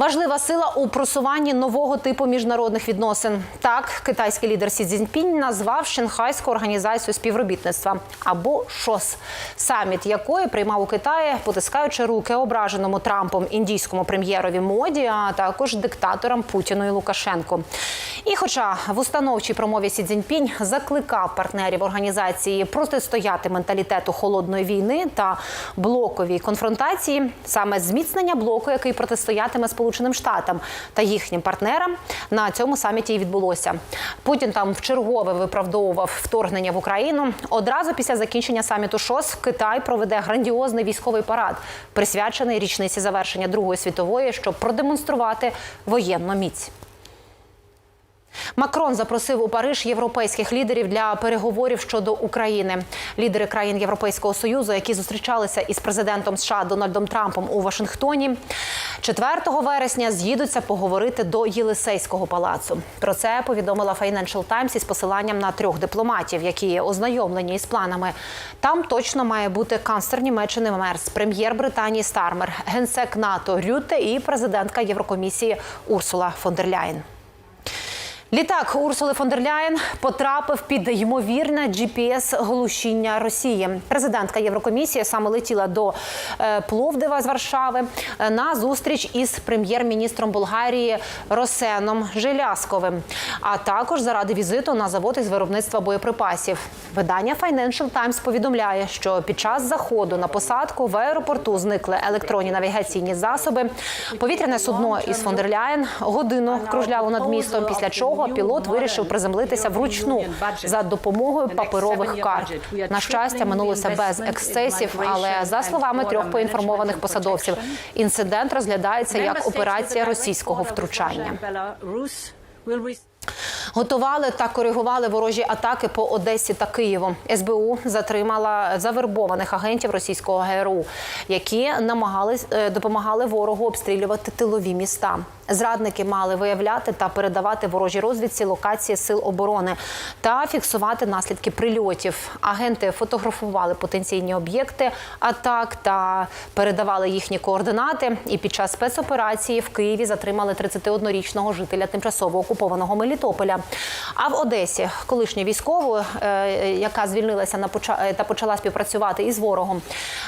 Важлива сила у просуванні нового типу міжнародних відносин. Так, китайський лідер Сі Цзіньпінь назвав Шанхайську організацію співробітництва або ШОС, саміт якої приймав у Китаї, потискаючи руки ображеному Трампом індійському прем'єрові моді, а також диктаторам Путіну і Лукашенку. І, хоча в установчій промові Сі Цзіньпінь закликав партнерів організації протистояти менталітету холодної війни та блоковій конфронтації, саме зміцнення блоку, який протистоятиме Сполученим Штатам та їхнім партнерам, на цьому саміті і відбулося. Путін там вчергове виправдовував вторгнення в Україну. Одразу після закінчення саміту ШОС Китай проведе грандіозний військовий парад, присвячений річниці завершення Другої світової, щоб продемонструвати воєнну міць. Макрон запросив у Париж європейських лідерів для переговорів щодо України. Лідери країн Європейського союзу, які зустрічалися із президентом США Дональдом Трампом у Вашингтоні, 4 вересня з'їдуться поговорити до Єлисейського палацу. Про це повідомила Financial Times із посиланням на трьох дипломатів, які ознайомлені із планами. Там точно має бути канцлер Німеччини Мерс, прем'єр Британії Стармер, генсек НАТО Рюте і президентка Єврокомісії Урсула фон дер Ляєн. Літак Урсули фон дер Ляєн потрапив під ймовірне gps глушіння Росії. Президентка Єврокомісії саме летіла до е, Пловдива з Варшави е, на зустріч із прем'єр-міністром Болгарії Росеном Жилясковим, а також заради візиту на завод із виробництва боєприпасів. Видання Financial Times повідомляє, що під час заходу на посадку в аеропорту зникли електронні навігаційні засоби. Повітряне судно із фон дер Ляєн годину кружляло над містом. Після чого пілот вирішив приземлитися вручну за допомогою паперових карт. На щастя, минулося без ексцесів. Але за словами трьох поінформованих посадовців, інцидент розглядається як операція російського втручання. Готували та коригували ворожі атаки по Одесі та Києву. СБУ затримала завербованих агентів російського ГРУ, які намагались е, допомагали ворогу обстрілювати тилові міста. Зрадники мали виявляти та передавати ворожій розвідці локації сил оборони та фіксувати наслідки прильотів. Агенти фотографували потенційні об'єкти атак та передавали їхні координати. І під час спецоперації в Києві затримали 31-річного жителя тимчасово окупованого Мелітополя. А в Одесі колишню військову, е, яка звільнилася на та почала співпрацювати із ворогом,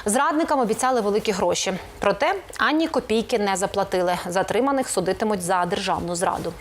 зрадникам обіцяли великі гроші. Проте ані копійки не заплатили. Затриманих судитимуть за державну зраду.